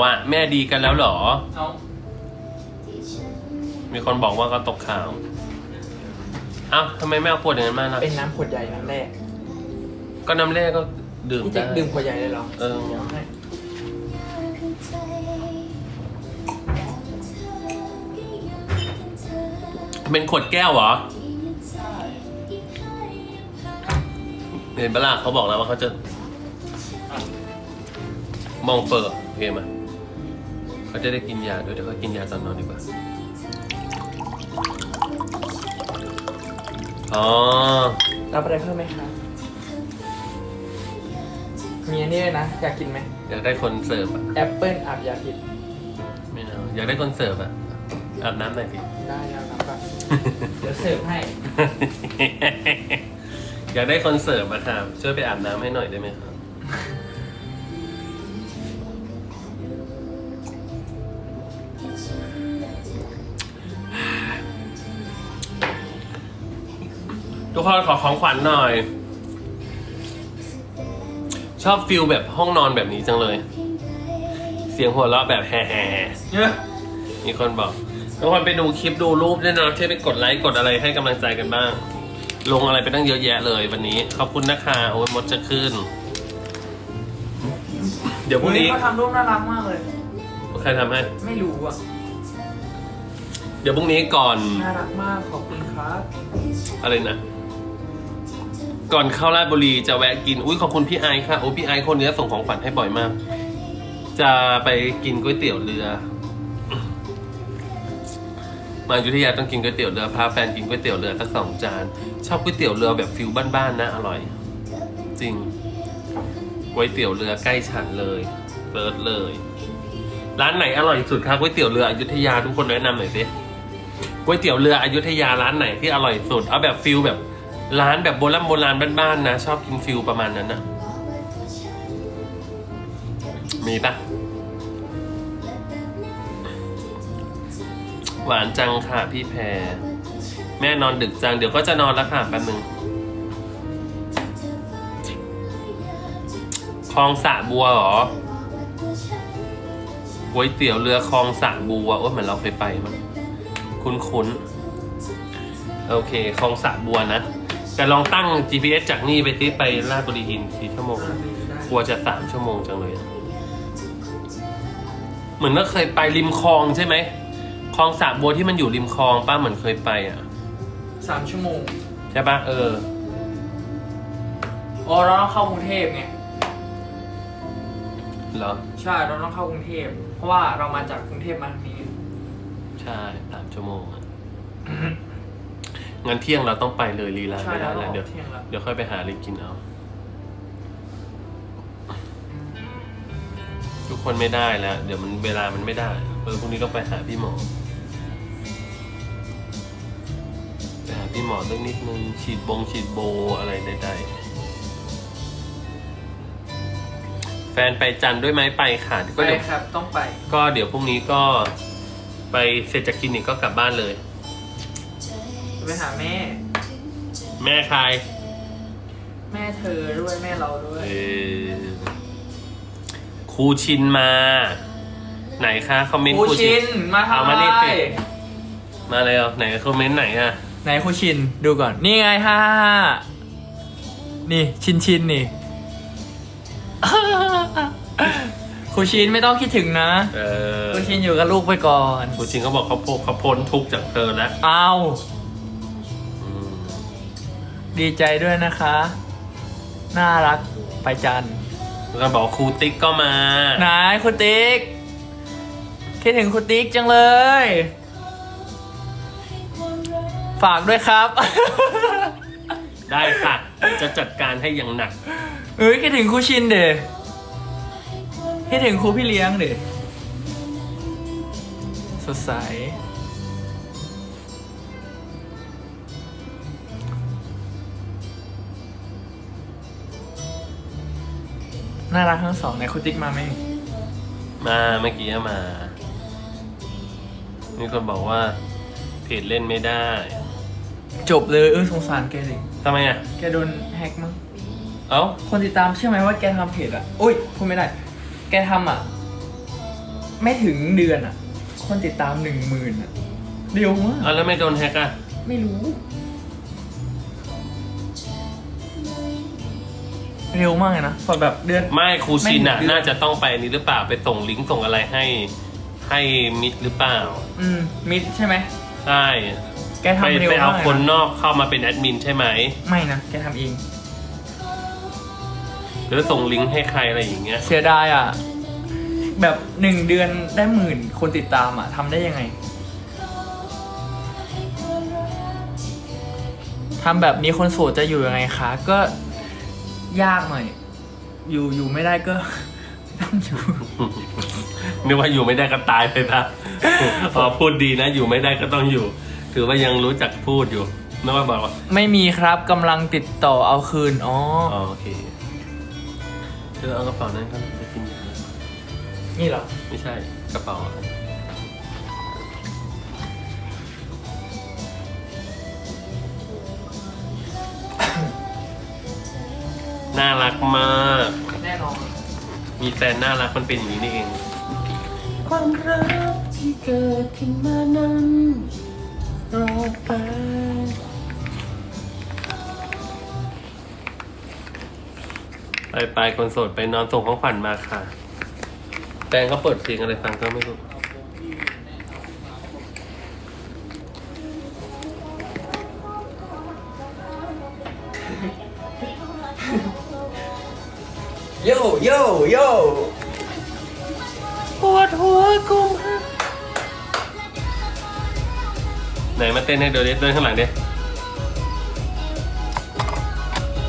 ว่าแม่ดีกันแล้วเหรอเอามีคนบอกว่าก็ตกข่าว เอ้าทำไมแม่เอาขวดอย่างนั้นมาล่ะเป็นน้ำขวดใหญ่น้ำแรกก็น้ำแร่ก็ดื่มพี่แจ็ได้ คดื่มขวดใหญ่เลยเหรอเออ ดี๋ยวให้เป็นขวดแก้วเหรอเห็นปะล่ะเขาบอกแล้วว่าเขาจะมองเปิดโอเคไหม เขาจะได้กินยาด้วยเดี๋ยวเขากินยาตอนนอนดีกว่า อ๋อ รับอะไรเพิ่มไหมคะ มีอันนี้ด้วยนะ อยากกินไหมอยากได้คนเสิร์ฟอะแอปเปิลอาบยาพิษไม่เอาอยากได้คนเสิร์ฟอะอาบน้ำหน่อยสิได้แล้วนะก่อนเดี๋ยวเสิร์ฟให้ อยากได้คนเสิร์ฟอะครับช่วยไปอาบน้ำให้หน่อยได้ไหมครับ ทุกคนขอของขวัญหน่อย ชอบฟิลแบบห้องนอนแบบนี้จังเลย เสียงหัวเราะแบบแฮ่ๆเยอะมีคนบอกทุกคนไปดูคลิปดูรูปด้วยนะช่วยไปกดไลค์กดอะไรให้กำลังใจกันบ้าง ลงอะไรไปตั้งเยอะแยะเลยวันนี้ ขอบคุณนะคะโอ้ยมดจะขึ้น เดี๋ยวพรุ่งนี้เขาทำรูปน่ารักมากเลย ใครทำให้ ไม่รู้อะ เดี๋ยวพรุ่งนี้ก่อน น่ารักมากขอบคุณครับ อะไรนะ ก่อนเข้าราชบุรีจะแวะกิน อุ้ยขอบคุณพี่ไอซ์ค่ะ โอ้พี่ไอซ์คนนี้ส่งของขวัญให้บ่อยมาก จะไปกินก๋วยเตี๋ยวเรือ มาอยุธยาต้องกินก๋วยเตี๋ยวเรือ พาแฟนกินก๋วยเตี๋ยวเรือสักสองจาน ชอบก๋วยเตี๋ยวเรือแบบฟิลบ้านๆนะ อร่อย จริง ก๋วยเตี๋ยวเรือใกล้ฉันเลยเฟิร์สเลย ร้านไหนอร่อยสุดคะก๋วยเตี๋ยวเรืออยุธยาทุกคนแนะนำหน่อยสิ ก๋วยเตี๋ยวเรืออยุธยาร้านไหนที่อร่อยสุด เอาแบบฟิลแบบ ร้านแบบโบราณโบราณบ้านๆนะ ชอบกินฟิลประมาณนั้นนะมีปะหวานจังค่ะพี่แพร แม่นอนดึกจัง เดี๋ยวก็จะนอนแล้วค่ะแป๊บนึงคลองสะบัวเหรอก๋วยเตี๋ยวเรือคลองสะบัวโอ้เหมือนเราเคยไปมั้งคุ้นๆ โอเคคลองสะบัวนะ แต่ลองตั้ง GPS จากนี่ไปที่ไปลาดบุรีอินกี่ชั่วโมงกลัวจะสามชั่วโมงจังเลยอะเหมือนว่าเคยไปริมคลองใช่ไหมคลองสระบัวที่มันอยู่ริมคลองป้าเหมือนเคยไปอะสามชั่วโมงใช่ปะเออ อ๋อเราต้องเข้ากรุงเทพไง เหรอ ใช่ เราต้องเข้ากรุงเทพ เพราะว่าเรามาจากกรุงเทพมาทางนี้ ใช่สามชั่วโมงอะ งั้นเที่ยงเราต้องไปเลยลีลาใช่ไม่แล้ได้วเราแล้วอเดี๋ยอวกเที่ยงแล้ว เดี๋ยวค่อยไปหาอะไรกินเอา ทุกคนไม่ได้แล้ว เดี๋ยวมันเวลามันไม่ได้เออพรุ่งนี้ต้องไปหาพี่หมอไปหาพี่หมอเรื่องนิดนึงฉีดบงฉีดโบอะไรใดๆแฟนไปจันทร์ด้วยไหมไปค่ะไปก็เดี๋ยว ครับต้องไป ก็เดี๋ยวพรุ่งนี้ก็ไปเสร็จจากคลินิกก็กลับบ้านเลย ไปหาแม่ แม่ใครแม่เธอด้วยแม่เราด้วย เออครูชินมา ไหนคะคอมเมนต์ครูชินมาเอาทำมาอะไรนี่สิ มาเลยเอาไหนคอมเมนต์ไหนอะไหนครูชินดูก่อน นี่ไงฮ่าฮ่าฮ่านี่ชินชินนี่ ครูชินไม่ต้องคิดถึงนะเออครูชินอยู่กับลูกไปก่อน ครูชินเขาบอกเขาพ้เขาพ้นทุกข์จากเธอแล้ว เอาอืม ดีใจด้วยนะคะ น่ารักไปจันทร์แล้วก็บอกว่าครูติ๊กก็มา ไหนคุณติ๊ก คิดถึงคุณติ๊กจังเลย ฝากด้วยครับ ได้ค่ะ จะจัดการให้อย่างหนัก เอ้ยคิดถึงครูชินเดะคิดถึงครูพี่เลี้ยงเดะสดใส น่ารักทั้งสองไหนคุณติ๊กมาไหมมาเมื่อกี้มา มีคนบอกว่าเพจเล่นไม่ได้จบเลยเออสงสารแกดิทำไมอะ แกโดนแฮกมั้งเอ้า คนติดตามเชื่อไหมว่าแกทำเพจอะอุ้ยพูดไม่ได้ แกทำอะ ไม่ถึงเดือนอะ คนติดตามหนึ่งหมื่นอะเร็วมาก เอาแล้วไม่โดนแฮกอะไม่รู้ เร็วมากเลยนะพอแบบเดือน ไม่ครูชินอะไม่ถึงเดือนน่าจะต้องไปนี้หรือเปล่าไปส่งลิงก์ส่งอะไรให้ ให้มิดหรือเปล่าอืมมิดใช่ไหม ใช่แกไปทำเร็วไปเอามากคนเลยนะนอกเข้ามาเป็นแอดมินใช่ไหมไม่นะ แกทำเอง หรือส่งลิงก์ให้ใครอะไรอย่างเงี้ย เสียดายอะ แบบหนึ่งเดือนได้หมื่นคนติดตามอะทำได้ยังไงทำแบบนี้คนโสดจะอยู่ยังไงคะ ก็ ยากหน่อย อยู่อยู่ไม่ได้ก็ ต้องอยู่ นึกว่าอยู่ไม่ได้ก็ตายไปนะพอพูดดีนะ อยู่ไม่ได้ก็ต้องอยู่ ถือว่ายังรู้จักพูดอยู่นึกว่าบอกว่าไม่มีครับกำลังติดต่อเอาคืน อ๋ออ๋อโอเคเธอเอากระเป๋านั้นครับไปกินนี่เหรอ ไม่ใช่กระเป๋า กมาก แน่นอนมีแฟนน่ารักมันเป็นอย่างนี้นี่เอง ความรักที่เกิดขึ้นมานั้นรอไป ไปไปคนโสดไปนอนส่งของขวัญมาค่ะแฟนเขาเปิดเพลงอะไรฟังก็ไม่รู้ โยโยโยปวดหัวกุมไหนมาเต้นให้ดูดิเต้นข้างหลังดิ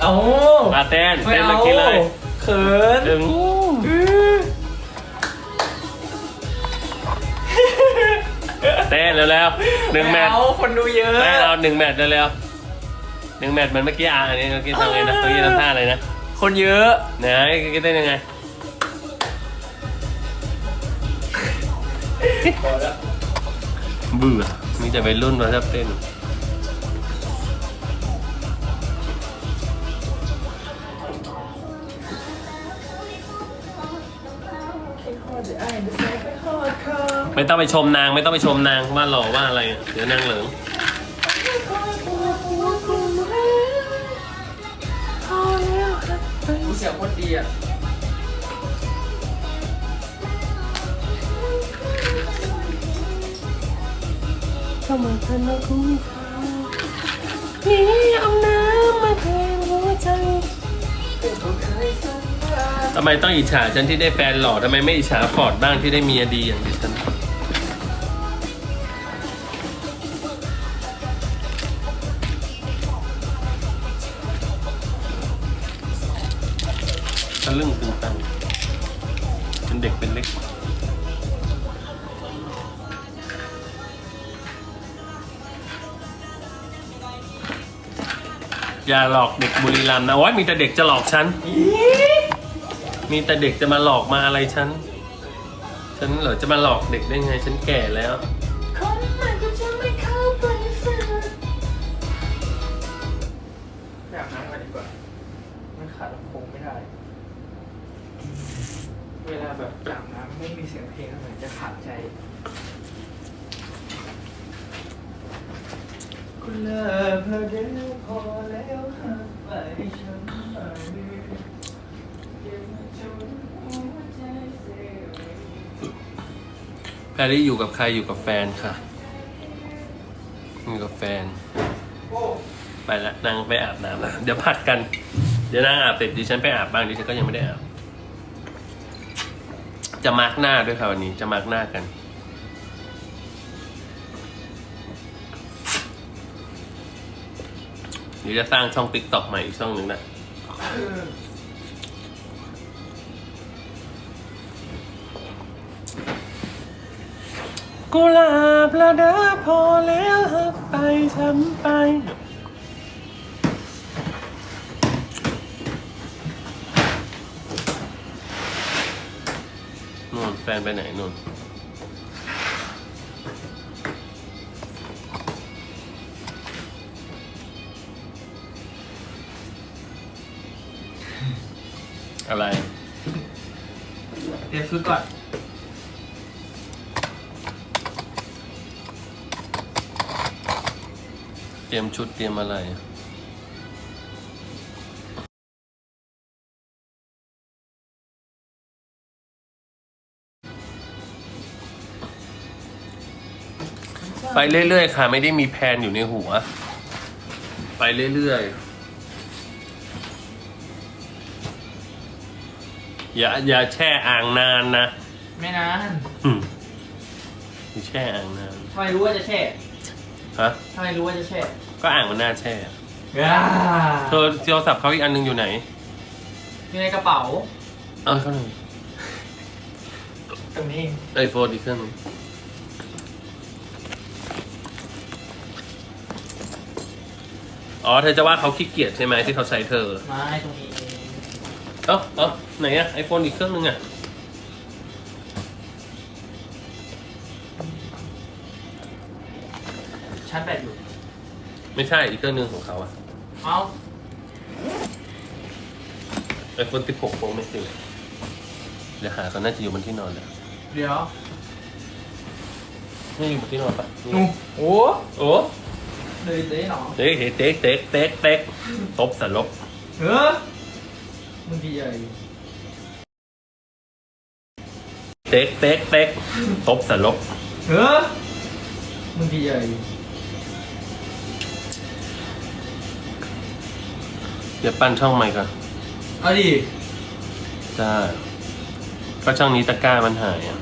เอามาเต้นไม่เต้นเอาเมื่อกี้เลยเขินดึงอื้อเต้นเร็วๆหนึ่งแมตช์เอาคนดูเยอะเต้นเอาหนึ่งแมตช์เร็วๆหนึ่งแมตช์เหมันเมื่อกี้อะอันนี้เมื่อกี้ทำไงนะเมื่อกี้ทำท่าอะไรนะ คนเยอะไหนเมื่อกี้เต้นยังไงเบื่อมีแต่วัยรุ่นมาชอบเต้นไม่ต้องไปชมนางไม่ต้องไปชมนางว่าหล่อว่าอะไร เดี๋ยวนางเหลิง สียงคนดีอะเข้ามาทันแล้วคุ้มครองนี่เอาน้ำมาแทนหัวใจทำไมต้องอิจฉาฉันที่ได้แฟนหล่อทำไมไม่อิจฉาฟอร์ดบ้างที่ได้เมียดีอย่างดิฉัน อย่าหลอกเด็กบุรีรัมย์นะโอ้ยมีแต่เด็กจะหลอกฉัน มีแต่เด็กจะมาหลอกมาอะไรฉัน ฉันเหรอจะมาหลอกเด็กได้ไง ฉันแก่แล้วคนใหม่ก็จะไม่เข้าไปเสือแบบนั้นมาดีกว่า มันขาดลำโพงไม่ได้ เวลาแบบอาบน้ำไม่มีเสียงเพลงเหมือนจะขาดใจ คุณเลิกเพอเดพอแล้วหักไปฉันไปเก็บจนหัวใจเสียแพรรี่อยู่กับใครอยู่กับแฟนค่ะอยู่กับแฟน โอ้ไปละนางไปอาบน้ำละเดี๋ยวผัดกัน เดี๋ยวนางอาบเสร็จดิฉันไปอาบบ้างดิฉันก็ยังไม่ได้อาบ จะมาร์กหน้าด้วยค่ะวันนี้จะมาร์กหน้ากัน เดี๋ยวจะสร้างช่องติ๊กต็อกใหม่อีกช่องหนึ่งนะกุหลาบระดาพอแล้วหักไปช้ำไป นู่นแฟนไปไหนนู่น อะไร เตรียมชุดก่อน เตรียมชุดเตรียมอะไร ไปเรื่อยๆค่ะ ไม่ได้มีแพนอยู่ในหัว ไปเรื่อยๆ อย่าอย่าแช่อ่างนานนะไม่นานอืมอย่าแช่อ่างนานทำไมรู้ว่าจะแช่ฮะทำไมรู้ว่าจะแช่ก็อ่างมันน่าแช่ว้าเธอโทรศัพท์เขาอีกอันหนึงอยู่ไหน อยู่ในกระเป๋าเอาเข้าหนึ่งตรงนี้ไอโฟนอีกเครื่องหนึ่งอ๋อเธอจะว่าเขาขี้เกียจใช่ไหมที่เขาใช้เธอ ไม้ตรงนี้เอง เอ้าเอ้าไหนอะไอโฟนอีกเครื่องหนึงอะชาร์จแบตอยู่ ไม่ใช่อีกเครื่องหนึงของเขาอะเอ้าไอโฟน16 Pro Max อยู่เดี๋ยวหาเขาน่าจะอยู่บนที่นอนแหละเดี๋ยวไม่อยู่บนที่นอนปะหนูโอ้โอ้เลยเต้หนอเต๊กเต๊กเต๊กเต๊กเต๊กตบสลบเออ มึงดีใหญ่เต๊กเต๊กเต๊กตบสลบเออมึงดีใหญ่เดี๋ยวปั้นช่องใหม่ก่อนเอาดิจ้าก็ช่องนี้ตะกร้ามันหายอะ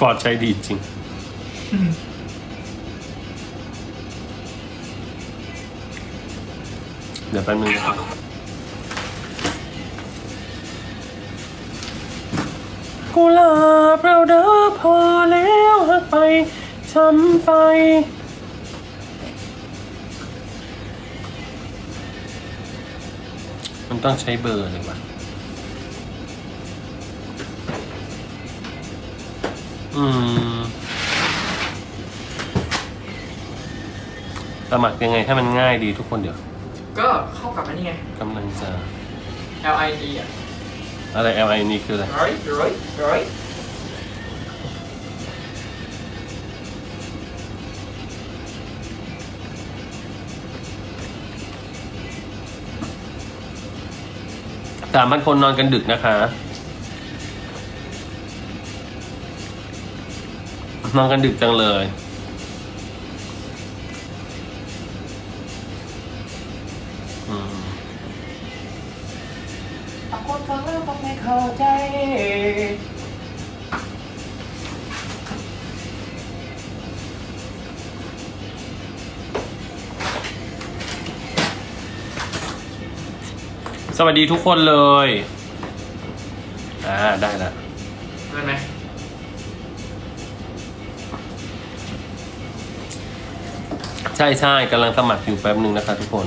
ฟอร์ดใช้ดีจริง เดี๋ยวแป๊บนึงนะครับกุหลาบเราเด้อพอแล้วหักไปช้ำไปมันต้องใช้เบอร์เลยวะ สมัครยังไงให้มันง่ายดีทุกคนเดี๋ยวก็เข้ากับอันนี้ไง กำลังจะ L I D อะ อะไร L I นี่คืออะไรร้อยร้อยร้อยสามพันคนนอนกันดึกนะคะ นอนกันดึกจังเลย อืมบางคนฟังแล้วก็ไม่เข้าใจ สวัสดีทุกคนเลย อ่า ได้ละเห็นไหม ช่ใช่กำลังสมัครอยู่แป๊บหนึ่งนะคะทุกคน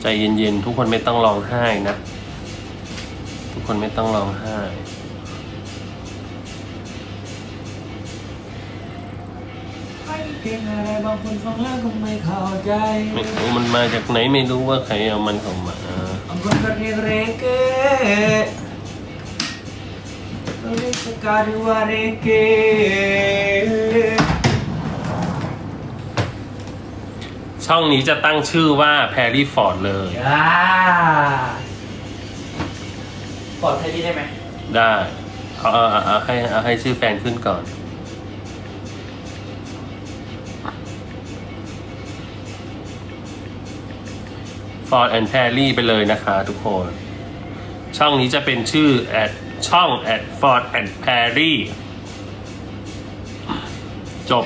ใจเย็นๆ ทุกคนไม่ต้องร้องไห้นะ ทุกคนไม่ต้องร้องไห้ไม่เพียงอะไรบางคนฟังแล้วก็ไม่เข้าใจไม่รู้มันมาจากไหนไม่รู้ว่าใครเอามันเข้ามาบางคนก็เรียกเรเก้เราเรียกสกาหรือว่าเรเก้ ช่องนี้จะตั้งชื่อว่าแพรรี่ฟอร์ดเลย อ่าปลอดภัยดีได้ไหมได้เอาเอาเอาเอาให้เอาให้ชื่อแฟนขึ้นก่อน Ford and Perry ไปเลยนะคะทุกคน ช่องนี้จะเป็นชื่อแอดช่อง at Ford and Perry จบ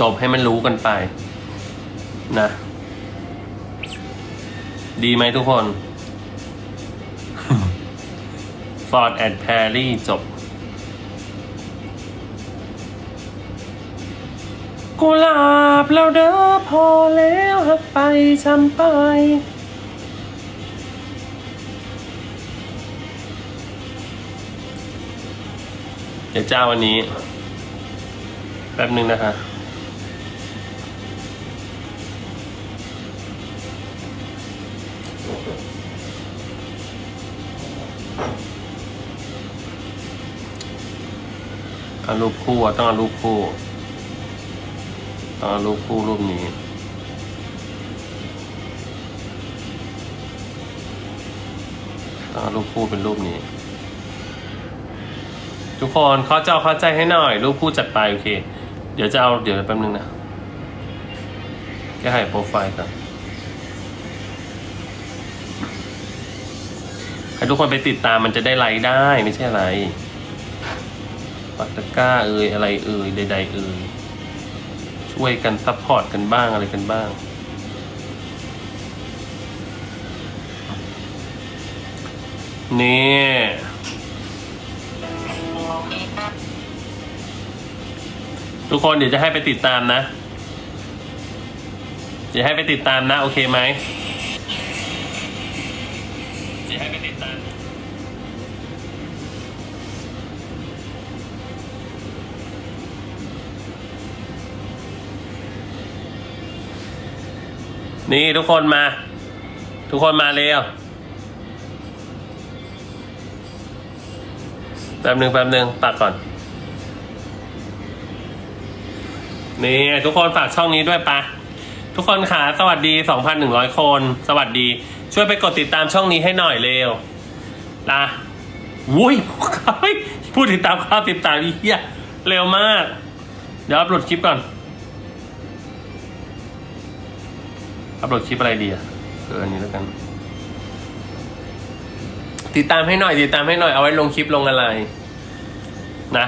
จบให้มันรู้กันไป นะ ดีไหมทุกคน Ford and Perry จบ กุหลาบเราเด้อพอแล้วหักไปช้ำไปเดี๋ยวเจ้าวันนี้ แป๊บหนึ่งนะคะ อารูปคู่ต้องอารูปคู่ต้องอารูปคู่รูปนี้ต้องอารูปคู่เป็นรูปนี้ ทุกคนเขาจะเอาเข้าใจให้หน่อย รูปคู่จัดไปโอเค เดี๋ยวจะเอาเดี๋ยวแป๊บนึงนะแก้ไขโปรไฟล์ก่อน ให้ทุกคนไปติดตามมันจะได้ไลค์ได้ไม่ใช่อะไรปักตก้าเอ่ยอะไรเอ่ยใด ๆ เอ่ยช่วยกันซัพพอร์ตกันบ้างอะไรกันบ้าง นี่ทุกคนเดี๋ยวจะให้ไปติดตามนะจะให้ไปติดตามนะ โอเคไหม ให้ไปติดตามนี่ทุกคนมา ทุกคนมาเร็วแป๊บหนึ่งแป๊บหนึ่งปักก่อน นี่ ทุกคนฝากช่องนี้ด้วยปะทุกคนขาสวัสดี 2,100 คน สวัสดี ช่วยไปกดติดตามช่องนี้ให้หน่อยเร็วนะวุ้ยพูดติดตามข้าวติดตามอีเหี้ยเร็วมาก เดี๋ยวอัปโหลดคลิปก่อน อัปโหลดคลิปอะไรดีอะเอออันนี้แล้วกัน ติดตามให้หน่อย ติดตามให้หน่อย เอาไว้ลงคลิปลงอะไร นะ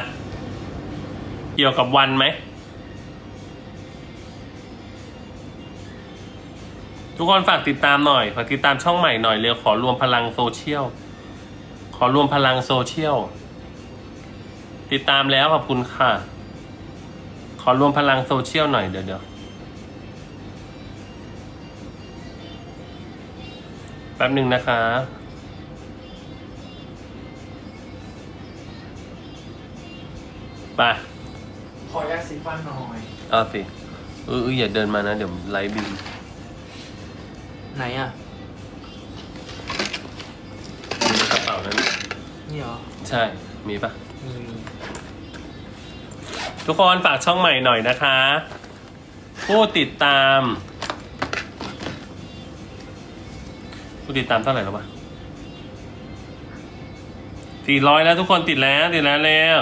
เกี่ยวกับวันไหม ทุกคนฝากติดตามหน่อย ฝากติดตามช่องใหม่หน่อยเร็วขอรวมพลังโซเชียล ขอรวมพลังโซเชียล ติดตามแล้วขอบคุณค่ะ ขอรวมพลังโซเชียลหน่อยเดี๋ยวเดี๋ยวแป๊บหนึ่งนะคะไปขอยาสีฟันหน่อย เอาสิเออเอออย่าเดินมานะ เดี๋ยวไลฟ์บิน ไหนอะอยู่ในกระเป๋านั้น นี่เหรอ ใช่ มีปะมีมีทุกคนฝากช่องใหม่หน่อยนะคะ ผู้ติดตาม ผู้ติดตามเท่าไหร่แล้ววะสี่ร้อยแล้วทุกคนติดแล้วติดแล้วแล้ว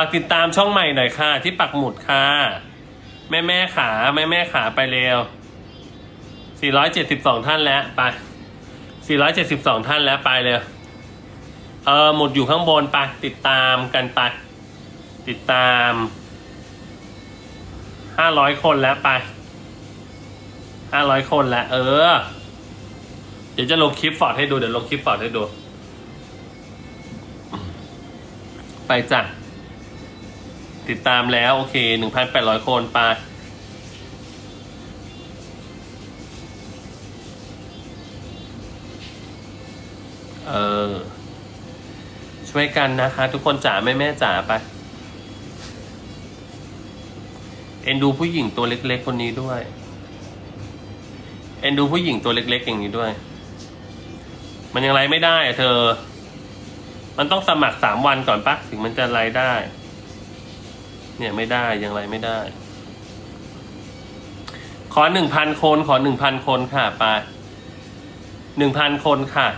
ากติดตามช่องใหม่หน่อยค่ะ ที่ปักหมุดค่ะ แม่แม่ขาแม่แม่ขาไปเร็ว 472 ท่านแล้วไป 472 ท่านแล้วไปเลยเออหมุดอยู่ข้างบนไปติดตามกันไป ติดตาม 500 คนแล้วไป 500 คนแล้ว เออ เดี๋ยวจะลงคลิปฟอร์ดให้ดูเดี๋ยวลงคลิปฟอร์ดให้ดู ไปจ้ะ ติดตามแล้ว โอเค 1,800 คนไปเออ ช่วยกันนะคะ ทุกคนจ๋าแม่แม่จ๋าไป เอ็นดูผู้หญิงตัวเล็ก ๆ คนนี้ด้วย เอ็นดูผู้หญิงตัวเล็ก ๆ อย่างนี้ด้วย มันยังไลฟ์ไม่ได้อะเธอ มันต้องสมัครสามวันก่อนปะถึงมันจะไลฟ์ได้ เนี่ยไม่ได้ยังไรไม่ได้ ขอหนึ่งพันคนขอหนึ่งพันคนค่ะไปหนึ่งพันคนค่ะ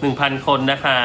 หนึ่งพันคนนะคะ